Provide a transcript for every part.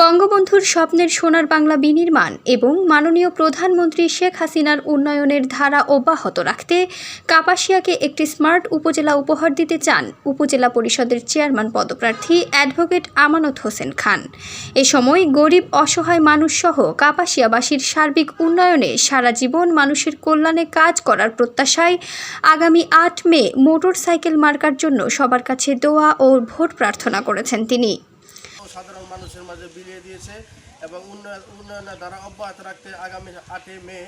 বঙ্গবন্ধুর স্বপ্নের সোনার বাংলা বিনির্মাণ এবং মাননীয় প্রধানমন্ত্রী শেখ হাসিনার উন্নয়নের ধারা অব্যাহত রাখতে কাপাসিয়াকে একটি স্মার্ট উপজেলা উপহার দিতে চান উপজেলা পরিষদের চেয়ারম্যান পদপ্রার্থী অ্যাডভোকেট আমানত হোসেন খান। এ সময় গরিব, অসহায় মানুষসহ কাপাসিয়াবাসীর সার্বিক উন্নয়নে সারা জীবন মানুষের কল্যাণে কাজ করার প্রত্যাশায় আগামী আট মে মোটর সাইকেল মার্কার জন্য সবার কাছে দোয়া ও ভোট প্রার্থনা করেছেন তিনি। সাধারণ মানুষের মাঝে বিলিয়ে দিয়েছে এবং উন্নয়ন, উন্নয়নের দ্বারা অব্যাহত রাখতে আগামী আটই মে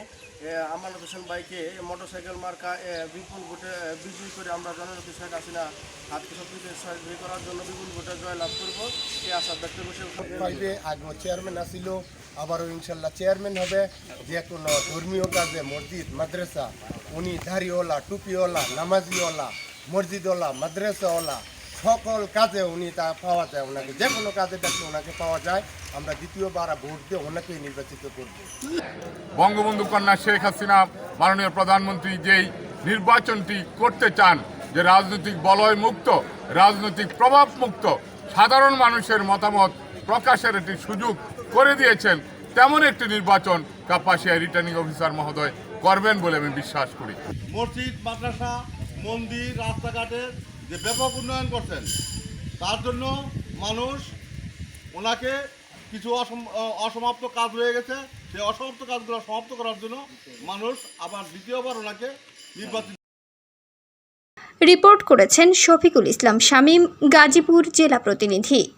আমানত হোসেন ভাইকে মোটরসাইকেল মার্কা বিপুল ভোটে বিজয়ী করে আমরা জননেত্রী শেখ হাসিনা হাতকে শক্তিকে সহযোগী করার জন্য বিপুল ভোটে জয়লাভ করব। এই আশা ব্যক্ত করছে। আগে চেয়ারম্যান আসিল আবারও ইনশাল্লাহ চেয়ারম্যান হবে। যে কোনো ধর্মীয় কাজে মসজিদ, মাদ্রাসা, উনি ধারিওয়ালা, টুপিওয়ালা, নামাজিওয়ালা, মসজিদওয়ালা, মাদ্রাসাওয়ালা সকল কাজে উনি তা পাওয়া যায় ওনাকে যে কোনো কাজে ডাকলে ওনাকে পাওয়া যায়। আমরা দ্বিতীয়বার ভোট দিয়ে ওনাকেই নির্বাচিত করব। বঙ্গবন্ধু কন্যা শেখ হাসিনা মাননীয় প্রধানমন্ত্রী যেই নির্বাচনটি করতে চান যে রাজনৈতিক বলয় মুক্ত রাজনৈতিক প্রভাব মুক্ত সাধারণ মানুষের মতামত প্রকাশের একটি সুযোগ করে দিয়েছেন তেমন একটি নির্বাচন কাপাসিয়া রিটার্নিং অফিসার মহোদয় করবেন বলে আমি বিশ্বাস করি। মসজিদ মাদ্রাসা মন্দির রাস্তাঘাটের যে ব্যাপক উন্নয়ন করছেন, তার জন্য মানুষ ওনাকে কিছু অসম- অসমাপ্ত কাজ রয়ে গেছে। সেই অসমাপ্ত কাজগুলো সমাপ্ত করার জন্য মানুষ আবার দ্বিতীয়বার ওনাকে নির্বাচিত রিপোর্ট করেছেন শফিকুল ইসলাম শামীম, গাজীপুর জেলা প্রতিনিধি।